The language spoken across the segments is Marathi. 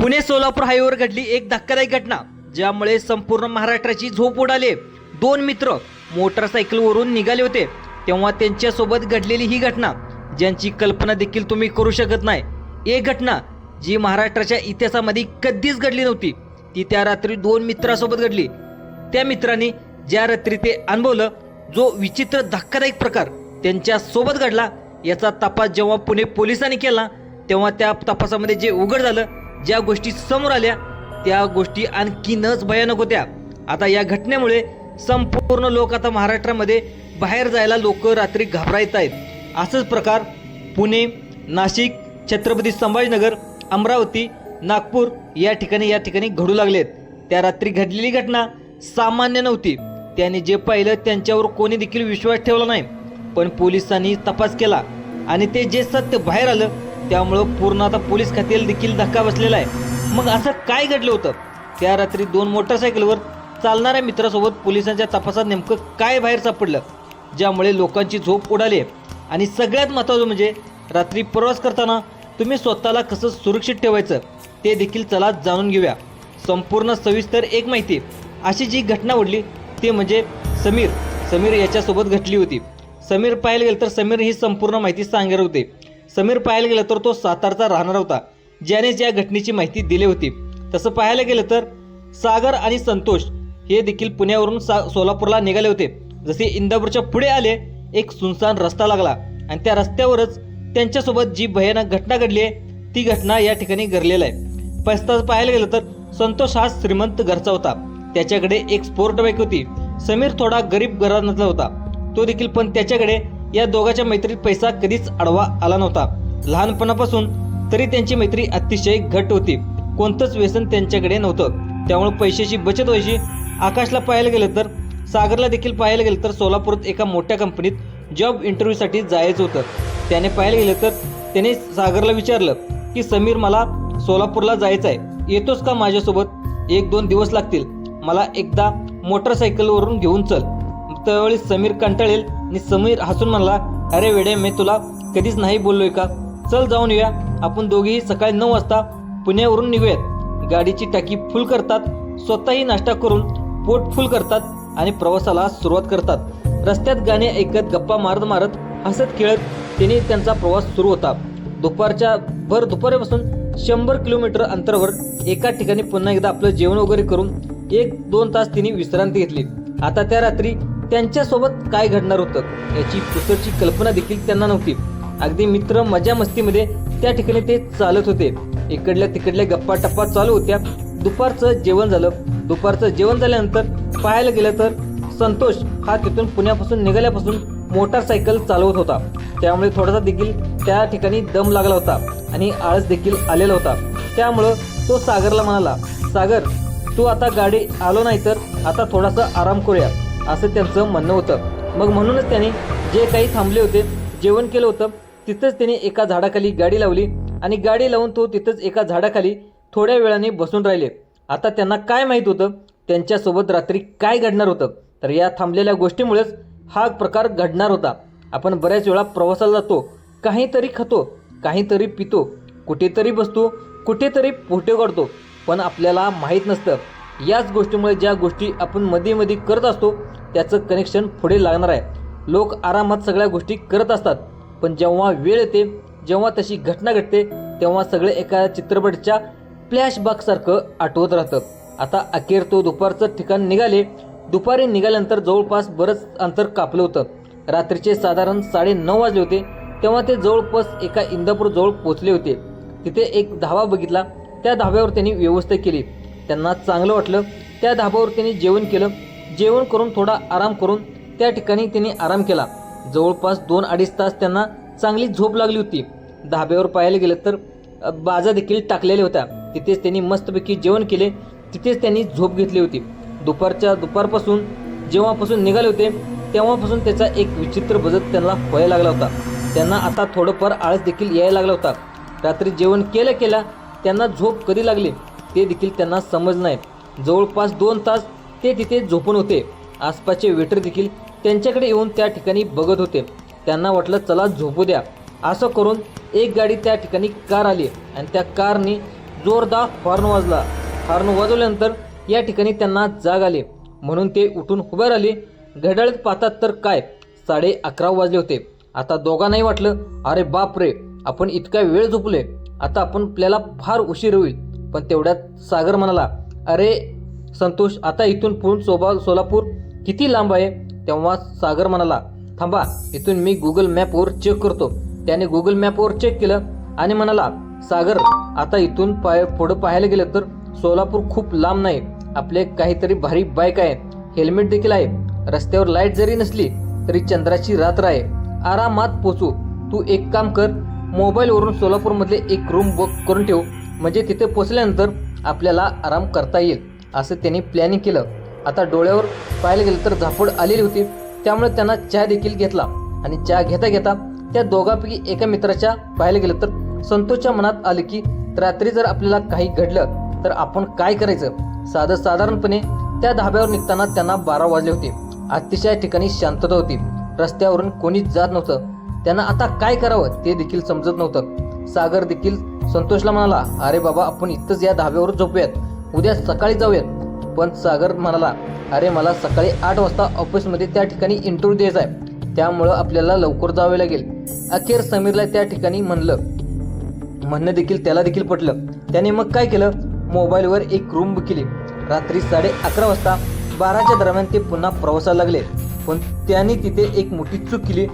पुणे सोलापूर हायवेवर घडली एक धक्कादायक घटना ज्यामुळे संपूर्ण महाराष्ट्राची झोप उडाली. दोन मित्र मोटरसायकलवरून निघाले होते. तेव्हा त्यांच्यासोबत घडलेली ही घटना ज्यांची कल्पना देखील तुम्ही करू शकत नाही. एक घटना जी महाराष्ट्राच्या इतिहासामध्ये कधीच घडली नव्हती. ती त्या रात्री दोन मित्रासोबत घडली. त्या मित्रांनी ज्या रात्री ते अनुभवलं जो विचित्र धक्कादायक प्रकार त्यांच्यासोबत घडला याचा तपास जेव्हा पुणे पोलिसांनी केला तेव्हा त्या तपासामध्ये जे उघड झालं ज्या गोष्टी समोर आल्या त्या गोष्टी आणखीनच भयानक होत्या. आता या घटनेमुळे संपूर्ण लोक आता महाराष्ट्रामध्ये बाहेर जायला लोक रात्री घाबरायत आहेत. असंच प्रकार पुणे नाशिक छत्रपती संभाजीनगर अमरावती नागपूर या ठिकाणी या ठिकाणी घडू लागलेत. त्या रात्री घडलेली घटना सामान्य नव्हती. त्याने जे पाहिलं त्यांच्यावर कोणी देखील विश्वास ठेवला नाही. पण पोलिसांनी तपास केला आणि ते जे सत्य बाहेर आलं त्यामुळं पूर्ण आता पोलीस खात्याला देखील धक्का बसलेला आहे. मग असं काय घडलं होतं? त्या रात्री दोन मोटरसायकलवर चालणाऱ्या मित्रासोबत पोलिसांच्या तपासात नेमकं काय बाहेर सापडलं? ज्यामुळे लोकांची झोप उडाली आणि सगळ्यात महत्त्वाचं म्हणजे रात्री प्रवास करताना तुम्ही स्वतःला कसं सुरक्षित ठेवायचं ते देखील चला जाणून घेऊया. संपूर्ण सविस्तर एक माहिती. अशी जी घटना घडली ते म्हणजे समीर. समीर याच्यासोबत घटली होती. समीर पाहायला गेलं तर समीर ही संपूर्ण माहिती सांगणार होते. समीर पाहायला गेलं तर तो सातारचा राहणार होता. ज्याने या घटनेची माहिती दिली होती. तसं पाहायला गेलं तर सागर आणि संतोष हे देखील पुण्यावरून सा सोलापूरला निघाले होते. जसे इंदापूरच्या पुढे आले एक सुनसान रस्ता लागला आणि त्या रस्त्यावरच त्यांच्यासोबत जी भयानक घटना घडली आहे ती घटना या ठिकाणी घडलेला आहे. पस्ताच पाहायला गेलं तर संतोष हा श्रीमंत घरचा होता. त्याच्याकडे एक स्पोर्ट बाईक होती. समीर थोडा गरीब घराण्यातला होता. तो देखील पण त्याच्याकडे या दोघांच्या मैत्रीत पैसा कधीच आडवा आला नव्हता. लहानपणापासून तरी त्यांची मैत्री अतिशय घट होती. कोणतंच व्यसन त्यांच्याकडे नव्हतं. त्यामुळे पैशाची बचत व्हायची. आकाशला पाहायला गेलं तर सागरला देखील पाहायला गेलं तर सोलापूरात एका मोठ्या कंपनीत जॉब इंटरव्ह्यूसाठी जायचं होतं. त्याने पाहायला गेलं तर त्याने सागरला विचारलं की समीर मला सोलापूरला जायचं आहे येतोस का माझ्यासोबत? एक दोन दिवस लागतील. मला एकदा मोटरसायकलवरून घेऊन चल. त्यावेळी समीर कंटाळेल आणि समीर हसून म्हणला अरे वेडे मी तुला कधीच नाही बोललोय का? चल जाऊन येऊया. आपण दोघेही सकाळी नऊ वाजता पुण्यावरून निघूयात. गाडीची टाकी फुल करतात स्वतःही नाश्ता करून पोट फुल करतात आणि प्रवासाला सुरुवात करतात. रस्त्यात गाणे ऐकत गप्पा मारत मारत हसत खेळत त्यांनी त्यांचा प्रवास सुरू होता. दुपारच्या भर दुपारपासून शंभर किलोमीटर अंतरावर एका ठिकाणी पुन्हा एकदा आपलं जेवण वगैरे करून एक दोन तास तिने विश्रांती घेतली. आता त्या रात्री त्यांच्यासोबत काय घडणार होतं याची पुसरची कल्पना देखील त्यांना नव्हती. अगदी मित्र मजा मस्तीमध्ये त्या ठिकाणी ते चालत होते. इकडल्या तिकडल्या गप्पा टप्पा चालू होत्या. दुपारचं जेवण झालं. दुपारचं जेवण झाल्यानंतर पाहायला गेलं तर संतोष हा तिथून पुण्यापासून निघाल्यापासून मोटारसायकल चालवत होता. त्यामुळे थोडासा देखील त्या ठिकाणी दम लागला होता आणि आळस देखील आलेला होता. त्यामुळं तो सागरला म्हणाला सागर तू आता गाडी आलो नाही तर आता थोडासा आराम करूया. असं त्यांचं म्हणणं होतं. मग म्हणूनच त्याने जे काही थांबले होते जेवण केलं होतं तिथंच त्याने एका झाडाखाली गाडी लावली आणि गाडी लावून तो तिथंच एका झाडाखाली थोड्या वेळाने बसून राहिले. आता त्यांना काय माहीत होतं? त्यांच्यासोबत रात्री काय घडणार होतं? तर या थांबलेल्या गोष्टीमुळेच हा प्रकार घडणार होता. आपण बऱ्याच वेळा प्रवासाला जातो काहीतरी खातो काहीतरी पितो कुठेतरी बसतो कुठेतरी पोटे काढतो पण आपल्याला माहीत नसतं. याच गोष्टीमुळे ज्या गोष्टी आपण मध्ये मध्ये करत असतो त्याचं कनेक्शन पुढे लागणार आहे. लोक आरामात सगळ्या गोष्टी करत असतात पण जेव्हा वेळ येते जेव्हा तशी घटना घडते तेव्हा सगळे एका चित्रपटच्या फ्लॅशबॅकसारखं आठवत राहतं. आता अखेर तो दुपारचं ठिकाण निघाले. दुपारी निघाल्यानंतर जवळपास बरंच अंतर कापलं होतं. रात्रीचे साधारण साडे नऊ वाजले होते. तेव्हा ते जवळपास एका इंदापूरजवळ पोचले होते. तिथे एक धावा बघितला. त्या धाव्यावर त्यांनी व्यवस्था केली. त्यांना चांगलं वाटलं. त्या धाब्यावर त्यांनी जेवण केलं. जेवण करून थोडा आराम करून त्या ठिकाणी त्यांनी आराम केला. जवळपास दोन अडीच तास त्यांना चांगली झोप लागली होती. धाब्यावर पाहायला गेलं तर बाजा देखील टाकलेल्या होत्या. तिथेच त्यांनी मस्तपैकी जेवण केले. तिथेच त्यांनी झोप घेतली होती. दुपारच्या दुपारपासून जेव्हापासून निघाले होते तेव्हापासून त्याचा एक विचित्र बदल त्यांना व्हायला लागला होता. त्यांना आता थोडंफार आळस देखील यायला लागला होता. रात्री जेवण केल्या केल्या त्यांना झोप कधी लागली? ते देखील त्यांना समज नाही जवळपास दोन तास ते तिथे झोपून होते. आसपासचे वेटर देखील त्यांच्याकडे येऊन त्या ठिकाणी बघत होते. त्यांना वाटलं चला झोपू द्या. असं करून एक गाडी त्या ठिकाणी कार आली आणि त्या कारने जोरदार हॉर्न वाजला. हॉर्न वाजवल्यानंतर या ठिकाणी त्यांना जाग आली. म्हणून ते उठून उभे राहिले. घड्याळीत पाहतात तर काय? साडे अकरा वाजले होते. आता दोघांनाही वाटलं अरे बाप रे आपण इतका वेळ झोपले आता आपण आपल्याला फार उशीर होईल. पण तेवढ्यात सागर म्हणाला अरे संतोष आता इथून पुढे सोबा सोलापूर किती लांब आहे? तेव्हा सागर म्हणाला थांबा इथून मी गुगल मॅपवर चेक करतो. त्याने गुगल मॅपवर चेक केलं आणि म्हणाला सागर आता इथून पाय पुढं पाहायला गेलं तर सोलापूर खूप लांब नाही. आपले काहीतरी भारी बाईक आहे. हेल्मेट देखील आहे. रस्त्यावर लाइट जरी नसली तरी चंद्राची रात्र आहे. आरामात पोचू. तू एक काम कर मोबाईलवरून सोलापूरमधले एक रूम बुक करून ठेव. म्हणजे तिथे पोचल्यानंतर आपल्याला आराम करता येईल असं त्यांनी प्लॅनिंग केलं. आता डोळ्यावर पाहायला गेलं तर झापड आलेली होती त्यामुळे त्यांना चहा देखील घेतला. आणि चहा घेता घेता त्या दोघांपैकी एका मित्राच्या पाहायला गेलं तर संतोषच्या मनात आलं की रात्री जर आपल्याला काही घडलं तर आपण काय करायचं? साधं साधारणपणे त्या धाब्यावर निघताना त्यांना बारा वाजले होते. अतिशय ठिकाणी शांतता होती. रस्त्यावरून कोणीच जात नव्हतं. त्यांना आता काय करावं ते देखील समजत नव्हतं. सागर देखील संतोषला म्हणाला अरे बाबा आपण इथंच या धाब्यावर झोपूयात. उद्या सकाळी जाऊयात. पण सागर म्हणाला अरे मला सकाळी आठ वाजता ऑफिसमध्ये त्या ठिकाणी इंटरव्ह्यू द्यायचा आहे. त्यामुळं आपल्याला लवकर जावे लागेल. अखेर समीरला त्या ठिकाणी म्हणलं. म्हणणं देखील त्याला देखील पटलं. त्याने मग काय केलं? मोबाईलवर एक रूम बुक केली. रात्री साडे अकरा वाजता बाराच्या दरम्यान ते पुन्हा प्रवासाला लागले. पण त्यांनी तिथे एक मोठी चूक केली.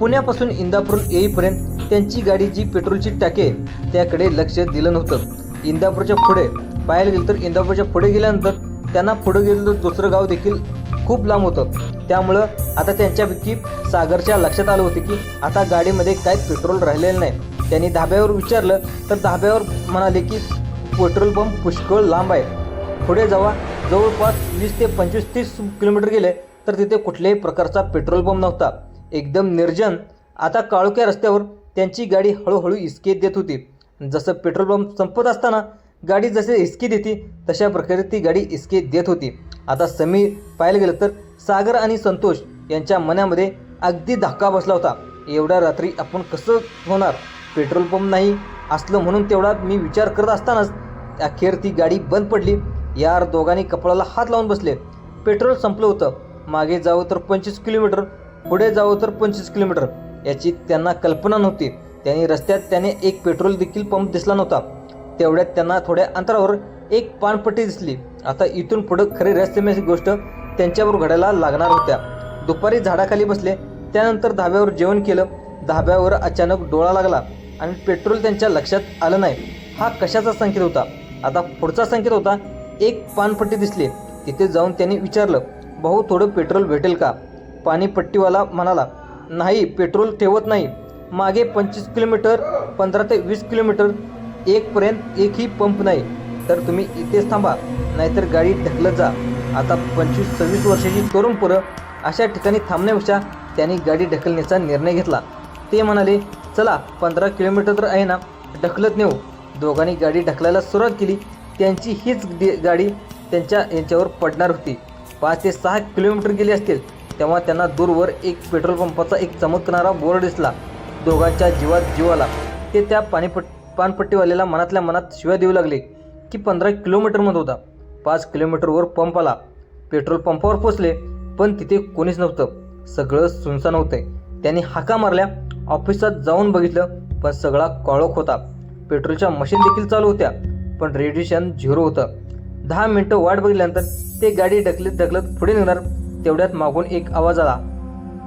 पुण्यापासून इंदापूर येईपर्यंत त्यांची गाडी जी पेट्रोलची टाके त्याकडे लक्ष दिलं नव्हतं. इंदापूरच्या पुढे पाहायला गेलं तर इंदापूरच्या पुढे गेल्यानंतर त्यांना पुढे गेलं तर दुसरं गाव देखील खूप लांब होतं. त्यामुळं आता त्यांच्यापैकी सागरच्या लक्षात आलं होतं की आता गाडीमध्ये काय पेट्रोल राहिलेलं नाही. त्यांनी धाब्यावर विचारलं तर धाब्यावर म्हणाले की पेट्रोल पंप पुष्कळ लांब आहे. पुढे जावा. जवळपास वीस ते पंचवीस तीस किलोमीटर गेले तर तिथे कुठल्याही प्रकारचा पेट्रोल पंप नव्हता. एकदम निर्जन. आता काळोख्या रस्त्यावर त्यांची गाडी हळूहळू इस्के देत होती. जसं पेट्रोल पंप संपत असताना गाडी जसे इस्की देते तशा प्रकारे ती गाडी इस्के देत होती. आता समीर पाहायला गेलं तर सागर आणि संतोष यांच्या मनामध्ये अगदी धक्का बसला होता. एवढ्या रात्री आपण कसं होणार? पेट्रोल पंप नाही असलं म्हणून तेवढा मी विचार करत असतानाच अखेर ती गाडी बंद पडली. यार दोघांनी कपाळाला हात लावून बसले. पेट्रोल संपलं होतं. मागे जावं तर पंचवीस किलोमीटर पुढे जावं तर पंचवीस किलोमीटर. याची त्यांना कल्पना नव्हती. त्यांनी रस्त्यात त्याने एक पेट्रोल देखील पंप दिसला नव्हता. तेवढ्यात त्यांना थोड्या अंतरावर एक पानपट्टी दिसली. आता इथून पुढं खरी रहस्यमय गोष्ट त्यांच्यावर घडायला लागणार होत्या. दुपारी झाडाखाली बसले. त्यानंतर धाब्यावर जेवण केलं. धाब्यावर अचानक डोळा लागला आणि पेट्रोल त्यांच्या लक्षात आलं नाही. हा कशाचा संकेत होता? आता पुढचा संकेत होता. एक पानपट्टी दिसली. तिथे जाऊन त्यांनी विचारलं भाऊ थोडं पेट्रोल भेटेल का? पाणीपट्टीवाला म्हणाला नाही पेट्रोल ठेवत नाही. मागे पंचवीस किलोमीटर पंधरा ते वीस किलोमीटर एकपर्यंत एकही पंप नाही. तर तुम्ही इथेच थांबा नाहीतर गाडी ढकलत जा. आता पंचवीस सव्वीस वर्षाची तरुण पोरं अशा ठिकाणी थांबण्यापेक्षा त्यांनी गाडी ढकलण्याचा निर्णय घेतला. ते म्हणाले चला पंधरा किलोमीटर तर आहे ना ढकलत नेऊ. दोघांनी गाडी ढकलायला सुरुवात केली. त्यांची हीच गाडी त्यांच्या यांच्यावर पडणार होती. पाच ते सहा किलोमीटर गेले असतील. तेव्हा त्यांना दूरवर एक पेट्रोल पंपाचा एक चमकणारा बोर्ड दिसला. दोघांच्या जीवात जीवाला ते त्या पाणीपट पानपट्टीवाल्याला मनातल्या मनात शिव्या देऊ लागले की पंधरा किलोमीटरमध्ये होता. पाच किलोमीटरवर पंप आला. पेट्रोल पंपावर पोचले पण तिथे कोणीच नव्हतं. सगळं सुनसान होतंय. त्यांनी हाका मारल्या ऑफिसात जाऊन बघितलं पण सगळा काळोख होता. पेट्रोलच्या मशीन देखील चालू होत्या पण रेडिएशन झिरो होतं. दहा मिनटं वाट बघितल्यानंतर ते गाडी ढकलत ढकलत पुढे निघणार तेवढ्यात मागून एक आवाज आला.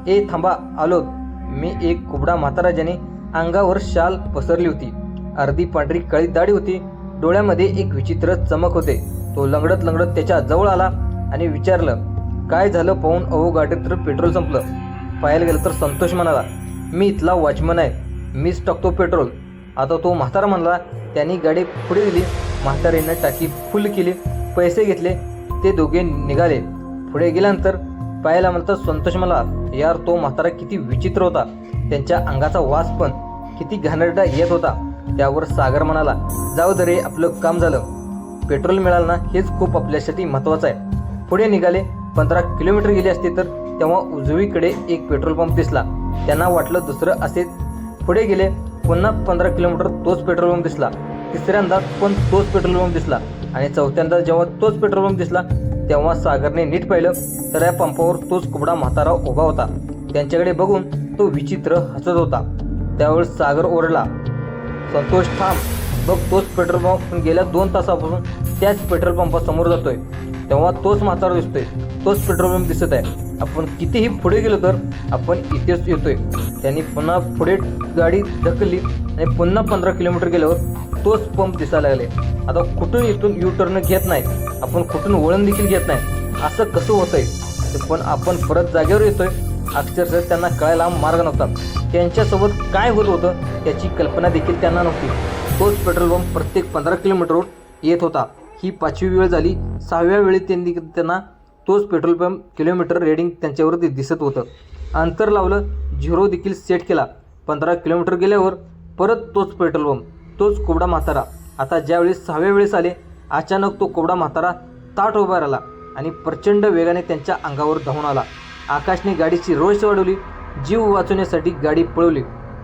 ए थांबा आलो. मी एक कुबडा म्हाताराजाने अंगावर शाल पसरली होती. अर्धी पांढरी काळी दाढी होती. डोळ्यामध्ये एक विचित्र चमक होते. तो लंगडत लंगडत त्याच्याजवळ आला आणि विचारलं काय झालं पाहून अहो गाडीत तर पेट्रोल संपलं. पाहायला गेलं तर संतोष म्हणाला मी इथला वॉचमन आहे. मीच टाकतो पेट्रोल. आता तो म्हातारा म्हणाला त्यांनी गाडी पुढे दिली. म्हातारीनं टाकी फुल केली पैसे घेतले ते दोघे निघाले. पुढे गेल्यानंतर पाहायला म्हणतात संतोष मला यार तो म्हातारा किती विचित्र होता. त्यांच्या अंगाचा वास पण किती घाणेरडा येत होता. त्यावर सागर म्हणाला जाऊ दे रे आपलं काम झालं. पेट्रोल मिळालं ना हेच खूप आपल्यासाठी महत्त्वाचं आहे. पुढे निघाले. पंधरा किलोमीटर गेले असते तर तेव्हा उजवीकडे एक पेट्रोल पंप दिसला. त्यांना वाटलं दुसरं असे पुढे गेले. पुन्हा पंधरा किलोमीटर तोच पेट्रोल पंप दिसला. तिसऱ्यांदा पण तोच पेट्रोल पंप दिसला. आणि चौथ्यांदा जेव्हा तोच पेट्रोल पंप दिसला तेव्हा सागरने नीट पाहिलं तर या पंपावर तोच कुबडा म्हातारा उभा होता. त्यांच्याकडे बघून तो विचित्र हसत होता. त्यावेळेस सागर ओरडला संतोष थांब. बघ तोच पेट्रोल पंप गेल्या दोन तासापासून त्याच पेट्रोल पंपासमोर जातोय. तेव्हा तोच म्हातारा दिसतोय. तोच पेट्रोल पंप दिसत आहे. आपण कितीही पुढे गेलो तर आपण इथेच येतोय. त्यांनी पुन्हा पुढे गाडी ढकलली आणि पुन्हा पंधरा किलोमीटर गेल्यावर तोच पंप दिसायला लागले. आता कुठून इथून यू टर्न घेत नाही. आपण कुठून वळण देखील घेत नाही. असं कसं होतंय? पण आपण परत जागेवर येतोय. अक्षरशः त्यांना कळायला मार्ग नव्हता. त्यांच्यासोबत काय होत होतं याची कल्पना देखील त्यांना नव्हती. तोच पेट्रोल पंप प्रत्येक पंधरा किलोमीटरवर येत होता. ही पाचवी वेळ झाली. सहाव्या वेळी त्यांनी त्यांना तोच पेट्रोल पंप किलोमीटर रेडिंग त्यांच्यावरती दिसत होतं. अंतर लावलं. झिरो देखील सेट केला. पंधरा किलोमीटर गेल्यावर परत तोच पेट्रोल पंप तोच कोबडा म्हातारा. आता ज्यावेळेस सहाव्या वेळेस आले अचानक तो कोबडा म्हातारा ताट उभा राहिला आणि प्रचंड वेगाने त्यांच्या अंगावर धावून आला. आकाशने गाडीची रोष वाढवली जीव वाचवण्यासाठी गाडी पळवली.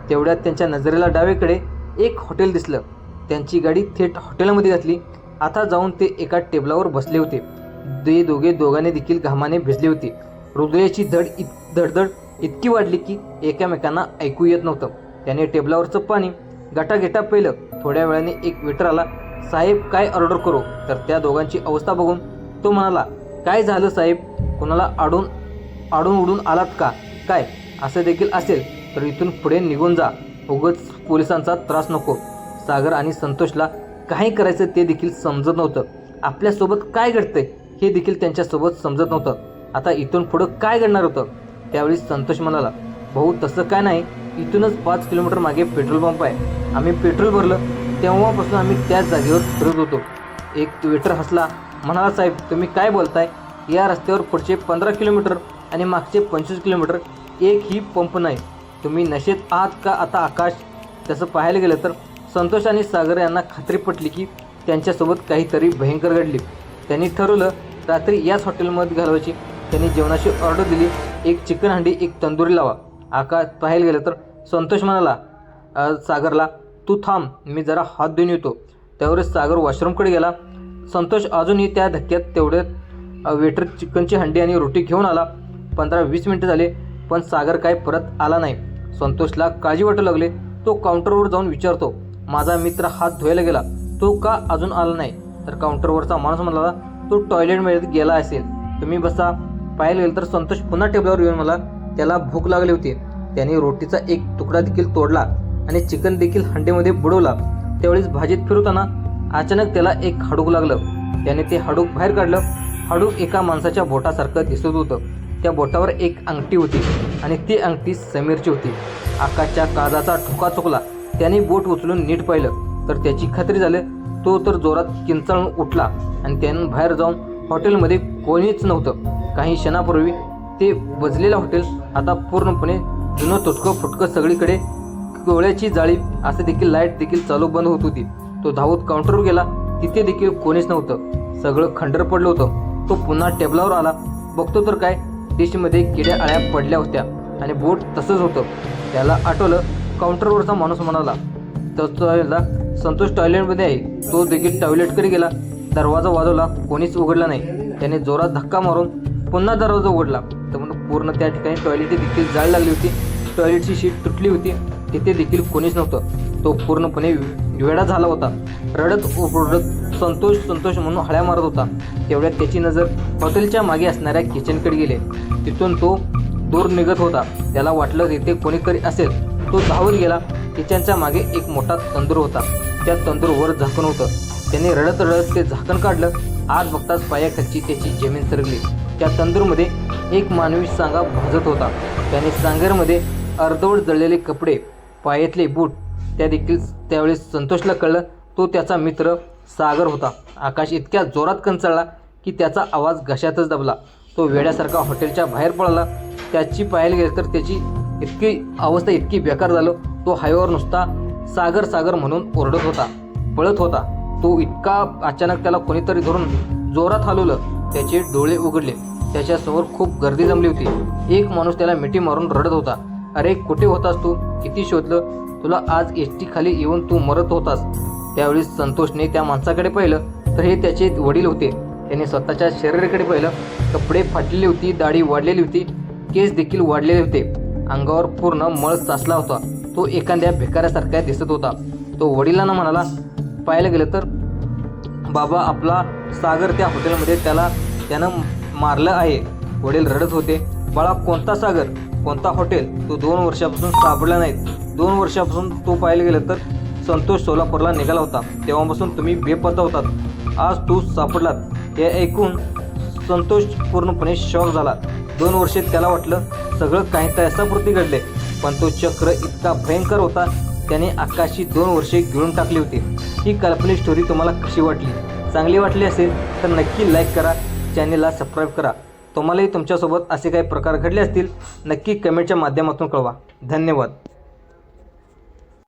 तेवढ्यात त्यांच्या नजरेला डावेकडे एक हॉटेल दिसलं. त्यांची गाडी थेट हॉटेलमध्ये घातली. आता जाऊन ते एका टेबलावर बसले होते. ते दोघे दोघांनी देखील घामाने भिजले होते. हृदयाची धड इत धडधड इतकी वाढली की एकामेकांना ऐकू येत नव्हतं. त्याने टेबलावरचं पाणी गटागेटा पेलं थोड्या वेळाने एक वेटर आला साहेब काय ऑर्डर करू? तर त्या दोघांची अवस्था बघून तो म्हणाला काय झालं साहेब? कोणाला आडून आडून उडून आलात का? काय? असं देखील असेल तर इथून पुढे निघून जा. उगच पोलिसांचा त्रास नको. सागर आणि संतोषला काय करायचं ते देखील समजत नव्हतं. आपल्यासोबत काय घडतंय हे देखील त्यांच्यासोबत समजत नव्हतं. आता इथून पुढं काय घडणार होतं? त्यावेळी संतोष म्हणाला भाऊ तसं काय नाही. इथूनच पाच किलोमीटर मागे पेट्रोल पंप आहे. आम्ही पेट्रोल भरलं तेव्हापासून आम्ही त्याच जागेवर फिरत होतो. एक वेटर हसला म्हणाला साहेब तुम्ही काय बोलताय? या रस्त्यावर पुढचे पंधरा किलोमीटर आणि मागचे पंचवीस किलोमीटर एकही पंप नाही. तुम्ही नशेत आहात का आता आकाश? तसं पाहायला गेलं तर संतोष आणि सागर यांना खात्री पटली की त्यांच्यासोबत काहीतरी भयंकर घडली. त्यांनी ठरवलं रात्री याच हॉटेलमध्ये घालवायची. त्यांनी जेवणाची ऑर्डर दिली एक चिकन हंडी एक तंदुरी लावा. आकाश पाहायला गेलं तर संतोष म्हणाला सागरला तू थांब मी जरा हात धुवून येतो. त्यावरच सागर वॉशरूमकडे गेला. संतोष अजूनही त्या धक्क्यात तेवढ्यात वेटर चिकनची हंडी आणि रोटी घेऊन आला. पंधरा वीस मिनटं झाले पण सागर काय परत आला नाही. संतोषला काळजी वाटू लागले. तो काउंटरवर जाऊन विचारतो माझा मित्र हात धुवायला गेला. तो का अजून आला नाही? तर काउंटरवरचा माणूस म्हणाला तो टॉयलेटमध्ये गेला असेल. तुम्ही बसा. पाहायला गेलं तर संतोष पुन्हा टेबलावर येऊन मला त्याला भूक लागली होती. त्याने रोटीचा एक तुकडा देखील तोडला आणि चिकन देखील हंडेमध्ये बुडवला. त्यावेळेस भाजीत फिरवताना अचानक त्याला एक हाडूक लागलं. त्याने ते हाडूक बाहेर काढलं. हाडूक एका माणसाच्या बोटासारखं दिसत होतं. त्या बोटावर एक अंगठी होती आणि ती अंगठी समीरची होती. आकाशच्या काजाचा ठोका चुकला. त्याने बोट उचलून नीट पाहिलं. तर त्याची खात्री झाली. तो तर जोरात किंचाळून उठला आणि त्यानं बाहेर जाऊन हॉटेलमध्ये कोणीच नव्हतं. काही क्षणापूर्वी ते बजलेलं हॉटेल आता पूर्णपणे जुनं तुटकं फुटकं सगळीकडे गोळ्याची जाळी. असे देखील लाइट देखील चालू बंद होत होती. तो धावत काउंटरवर गेला. तिथे देखील कोणीच नव्हतं. सगळं खंडर पडलं होतं. तो पुन्हा टेबलावर आला. बघतो तर काय? डिशमध्ये किड्या आळ्या पडल्या होत्या आणि बोट तसंच होतं. त्याला आठवलं काउंटरवरचा माणूस म्हणाला त्याला संतोष टॉयलेटमध्ये आहे. तो देखील टॉयलेटकडे गेला. दरवाजा वाजवला. कोणीच उघडला नाही. त्याने जोरात धक्का मारून पुन्हा दरवाजा उघडला. पूर्ण त्या ठिकाणी टॉयलेट देखील जाळ लागली होती. टॉयलेटची शीट तुटली होती. तिथे देखील कोणीच नव्हतं. तो पूर्णपणे वेडा झाला होता. रडत ओरडत संतोष संतोष म्हणून हळ्या मारत होता. तेवढ्यात त्याची नजर हॉटेलच्या मागे असणाऱ्या किचनकडे गेले. तिथून तो दूर निघत होता. त्याला वाटलं तिथे कोणीतरी असेल. तो धावत गेला. किचनच्या मागे एक मोठा तंदूर होता. त्या तंदूरवर झाकण होतं. त्याने रडत रडत ते झाकण काढलं. आज बघताच पायाखालची त्याची जमीन सरकली. त्या तंदूरमध्ये एक मानवी सांगा भाजत होता. त्याने सांगेरमध्ये अर्धवट जळलेले कपडे पायातले बूट त्या देखील त्यावेळेस संतोषला कळलं तो त्याचा मित्र सागर होता. आकाश इतक्या जोरात कंचाळला की त्याचा आवाज घशातच दबला. तो वेड्यासारखा हॉटेलच्या बाहेर पळाला. त्याची पाहायला गेलं तर त्याची इतकी अवस्था इतकी बेकार झालं तो हायवर नुसता सागर सागर म्हणून ओरडत होता पळत होता. तो इतका अचानक त्याला कोणीतरी धरून जोरात हलवलं. त्याचे डोळे उघडले. त्याच्यासमोर खूप गर्दी जमली होती. एक माणूस त्याला मिठी मारून रडत होता. अरे कुठे होतास तू? किती शोधलं? तुला आज एस टी खाली येऊन तू मरत होतास. त्यावेळी संतोषने त्या माणसाकडे पाहिलं तर हे त्याचे वडील होते. त्याने स्वतःच्या शरीराकडे पाहिलं. कपडे फाटलेली होती दाढी वाढलेली होती केस देखील वाढलेले होते. अंगावर पूर्ण मळ साचला होता. तो एखाद्या भिकाऱ्यासारखा दिसत होता. तो वडिलांना म्हणाला पाहायला गेलं तर बाबा आपला सागर त्या हॉटेलमध्ये त्याला त्यानं मारलं आहे. वडील रडत होते. बाळा कोणता सागर? कोणता हॉटेल? तो दोन वर्षापासून सापडला नाहीत दोन वर्षापासून तो पाहायला गेलं तर संतोष सोलापूरला निघाला होता. तेव्हापासून तुम्ही बेपत्ता होतात आज तू सापडलात. हे ऐकून संतोष पूर्णपणे शॉक झाला. दोन वर्षे त्याला वाटलं सगळं काही तयासापुरती घडले. पण तो चक्र इतका भयंकर होता त्याने आकाशी दोन वर्षे गिळून टाकली होती. ही काल्पनिक स्टोरी तुम्हाला कशी वाटली? चांगली वाटली असेल तर नक्की लाईक करा. चॅनेलला सबस्क्राईब करा. तुम्हालाही तुमच्यासोबत असे काही प्रकार घडले असतील नक्की कमेंटच्या माध्यमातून कळवा. धन्यवाद.